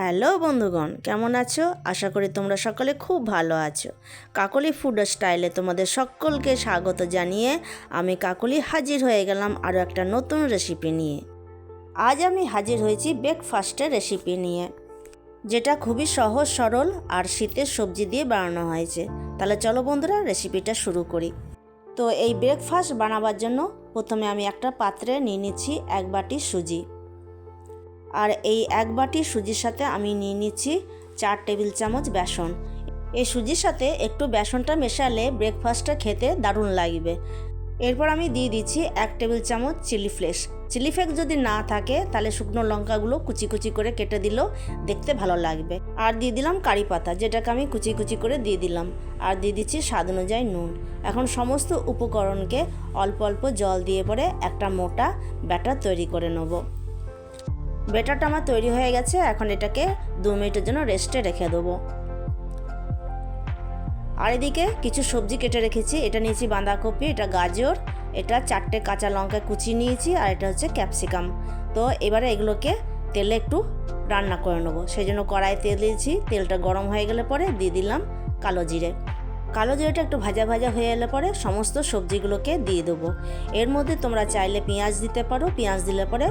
Hello বন্ধুগণ, কেমন আছো? আশা করি তোমরা সকলে খুব ভালো আছো। কাকলি ফুড স্টাইলে তোমাদের সকলকে স্বাগত জানিয়ে আমি কাকলি হাজির হয়ে গেলাম আরও একটা নতুন রেসিপি নিয়ে। আজ আমি হাজির হয়েছি ব্রেকফাস্টের রেসিপি নিয়ে, যেটা খুবই সহজ, সরল আর শীতের সবজি দিয়ে বানানো হয়েছে। তাহলে চলো বন্ধুরা রেসিপিটা শুরু করি। তো এই ব্রেকফাস্ট বানাবার জন্য প্রথমে আমি একটা পাত্রে নিয়ে নিচ্ছি এক বাটি সুজি। আর এই এক বাটি সুজির সাথে আমি নিয়ে নিচ্ছি চার টেবিল চামচ বেসন। এই সুজির সাথে একটু বেসনটা মেশালে ব্রেকফাস্টটা খেতে দারুণ লাগবে। এরপর আমি দিয়ে দিচ্ছি এক টেবিল চামচ চিলি ফ্লেক্স। চিলি ফ্লেক্স যদি না থাকে, তাহলে শুকনো লঙ্কাগুলো কুচি কুচি করে কেটে দিলেও দেখতে ভালো লাগবে। আর দিয়ে দিলাম কারি পাতা, যেটাকে আমি কুচি কুচি করে দিয়ে দিলাম। আর দিয়ে দিচ্ছি স্বাদ অনুযায়ী নুন। এখন সমস্ত উপকরণকে অল্প অল্প জল দিয়ে পরে একটা মোটা ব্যাটার তৈরি করে নেব। বেটারটা আমার তৈরি হয়ে গেছে, এখন এটাকে দু মিনিটের জন্য রেস্টে রেখে দেবো। আর এদিকে কিছু সবজি কেটে রেখেছি, এটা নিয়েছি বাঁধাকপি, এটা গাজর, এটা চারটে কাঁচা লঙ্কা কুচি নিয়েছি, আর এটা হচ্ছে ক্যাপসিকাম। তো এবারে এগুলোকে তেলে একটু রান্না করে নেব। সেই জন্য কড়াই তেল দিয়েছি, তেলটা গরম হয়ে গেলে পরে দিয়ে দিলাম কালো জিরে। কালো জিরেটা একটু ভাজা ভাজা হয়ে এলে পরে সমস্ত সবজিগুলোকে দিয়ে দেবো। এর মধ্যে তোমরা চাইলে পেঁয়াজ দিতে পারো। পেঁয়াজ দিলে পরে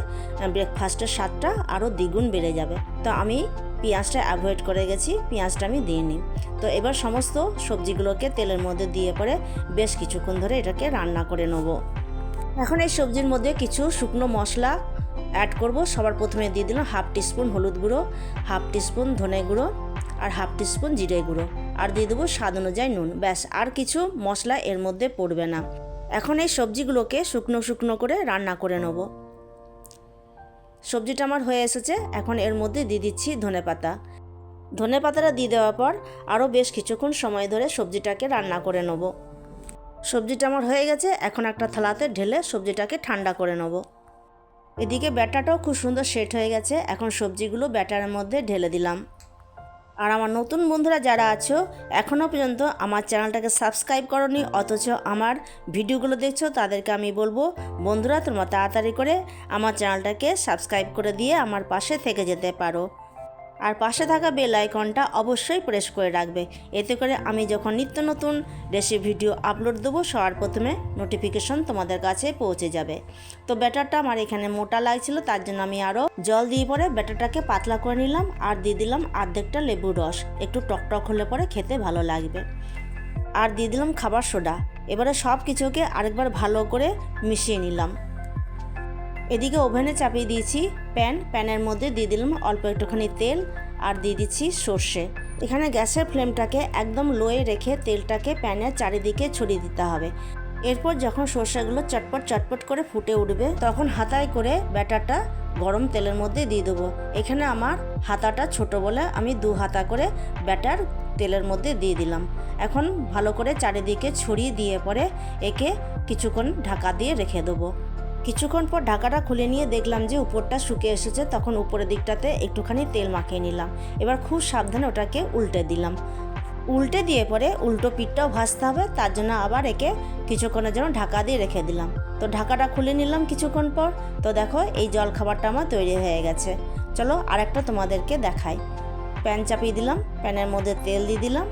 ব্রেকফাস্টের স্বাদটা আরও দ্বিগুণ বেড়ে যাবে। তো আমি পেঁয়াজটা অ্যাভয়েড করে গেছি। পেঁয়াজটা আমি দিয়ে নিই। তো এবার সমস্ত সবজিগুলোকে তেলের মধ্যে দিয়ে পরে বেশ কিছুক্ষণ ধরে এটাকে রান্না করে নেব। এখন এই সবজির মধ্যে কিছু শুকনো মশলা অ্যাড করব। সবার প্রথমে দিয়ে দিলাম হাফ টিস্পুন হলুদ গুঁড়ো, হাফ টিস্পুন ধনে গুঁড়ো আর হাফ টিস্পুন জিরে গুঁড়ো। আর দিয়ে দেবো স্বাদ অনুযায়ী নুন। ব্যাস, আর কিছু মশলা এর মধ্যে পড়বে না। এখন এই সবজিগুলোকে শুকনো শুকনো করে রান্না করে নেব। সবজিটা আমার হয়ে এসেছে, এখন এর মধ্যে দিয়ে দিচ্ছি ধনে পাতা। ধনে পাতাটা দিয়ে দেওয়ার পর আরও বেশ কিছুক্ষণ সময় ধরে সবজিটাকে রান্না করে নেব। সবজিটা আমার হয়ে গেছে, এখন একটা থালাতে ঢেলে সবজিটাকে ঠান্ডা করে নেব। এদিকে ব্যাটাটাও খুব সুন্দর সেট হয়ে গেছে, এখন সবজিগুলো ব্যাটারের মধ্যে ঢেলে দিলাম। আর আমার নতুন বন্ধুরা যারা আছো এখনও পর্যন্ত আমার চ্যানেলটাকে সাবস্ক্রাইব করনি, অথচ আমার ভিডিওগুলো দেখছ, তাদেরকে আমি বলব, বন্ধুরা তোমরা তাড়াতাড়ি করে আমার চ্যানেলটাকে সাবস্ক্রাইব করে দিয়ে আমার পাশে থেকে যেতে পারো। আর পাশে থাকা বেল আইকনটা অবশ্যই প্রেস করে রাখবে। এতে করে আমি যখন নিত্য নতুন রেসিপি ভিডিও আপলোড দেবো, সবার প্রথমে নোটিফিকেশন তোমাদের কাছে পৌঁছে যাবে। তো ব্যাটারটা আমার এখানে মোটা লাগছিল, তার জন্য আমি আরও জল দিয়ে পরে ব্যাটারটাকে পাতলা করে নিলাম আর দিয়ে দিলাম অর্ধেকটা লেবুর রস। একটু টকটক হলে পরে খেতে ভালো লাগবে। আর দিয়ে দিলাম খাবার সোডা। এবারে সব কিছুকে আরেকবার ভালো করে মিশিয়ে নিলাম। এদিকে ওভেনে চাপিয়ে দিয়েছি প্যান। প্যানের মধ্যে দিয়ে দিলাম অল্প একটুখানি তেল আর দিয়ে দিচ্ছি সর্ষে। এখানে গ্যাসের ফ্লেমটাকে একদম লোয়ে রেখে তেলটাকে প্যানের চারিদিকে ছড়িয়ে দিতে হবে। এরপর যখন সর্ষেগুলো চটপট চটপট করে ফুটে উঠবে, তখন হাতায় করে ব্যাটারটা গরম তেলের মধ্যে দিয়ে দেবো। এখানে আমার হাতাটা ছোট বলে আমি দু হাতা করে ব্যাটার তেলের মধ্যে দিয়ে দিলাম। এখন ভালো করে চারিদিকে ছড়িয়ে দিয়ে পরে একে কিছুক্ষণ ঢাকা দিয়ে রেখে দেবো। কিছুক্ষণ পর ঢাকাটা খুলে নিয়ে দেখলাম যে উপরটা শুকে এসেছে, তখন উপরের দিকটাতে একটুখানি তেল মাখিয়ে নিলাম। এবার খুব সাবধানে ওটাকে উল্টে দিলাম। উল্টে দিয়ে পরে উল্টো পিঠটাও ভাজতে হবে, তার জন্য আবার একে কিছুক্ষণের জন্য ঢাকা দিয়ে রেখে দিলাম। তো ঢাকাটা খুলে নিলাম কিছুক্ষণ পর। তো দেখো, এই জল খাবারটা আমার তৈরি হয়ে গেছে। চলো আরেকটা তোমাদেরকে দেখাই। প্যান চাপিয়ে দিলাম, প্যানের মধ্যে তেল দিয়ে দিলাম।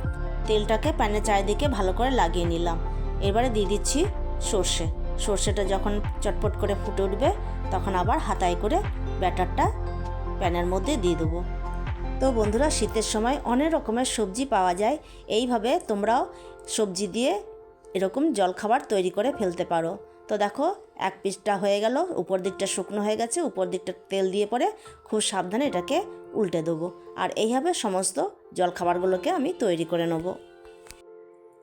তেলটাকে প্যানের চারিদিকে ভালো করে লাগিয়ে নিলাম। এবারে দিয়ে দিচ্ছি সর্ষে। সর্ষেটা যখন চটপট করে ফুটে উঠবে, তখন আবার হাতায় করে ব্যাটারটা প্যানের মধ্যে দিয়ে দেবো। তো বন্ধুরা, শীতের সময় অনেক রকমের সবজি পাওয়া যায়। এইভাবে তোমরাও সবজি দিয়ে এরকম জলখাবার তৈরি করে ফেলতে পারো। তো দেখো, এক পিসটা হয়ে গেল, উপর দিকটা শুকনো হয়ে গেছে, উপর দিকটা তেল দিয়ে পরে খুব সাবধানে এটাকে উল্টে দেবো। আর এইভাবে সমস্ত জলখাবারগুলোকে আমি তৈরি করে নেব।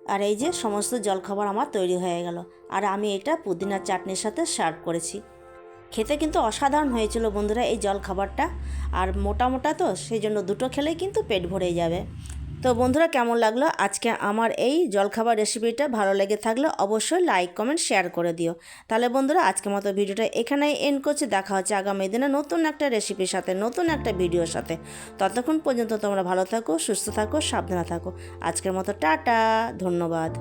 আর এই যে সমস্ত জলখাবার আমার তৈরি হয়ে গেল। আর আমি এটা পুদিনার চাটনির সাথে সার্ভ করেছি। খেতে কিন্তু অসাধারণ হয়েছিল বন্ধুরা এই জলখাবারটা। আর মোটা মোটা তো, সেই জন্য দুটো খেলেই কিন্তু পেট ভরে যাবে। তো বন্ধুরা, কেমন লাগল? আজকে আমার এই জলখাবার রেসিপিটা ভালো লেগে থাকলে অবশ্যই লাইক, কমেন্ট, শেয়ার করে দিও। তাহলে বন্ধুরা, আজকের মতো ভিডিওটা এখানেই এন্ড করছে। দেখা হচ্ছে আগামী দিনে নতুন একটা রেসিপির সাথে, নতুন একটা ভিডিওর সাথে। ততক্ষণ পর্যন্ত তোমরা ভালো থাকো, সুস্থ থাকো, সাবধানে থাকো। আজকের মতো টাটা, ধন্যবাদ।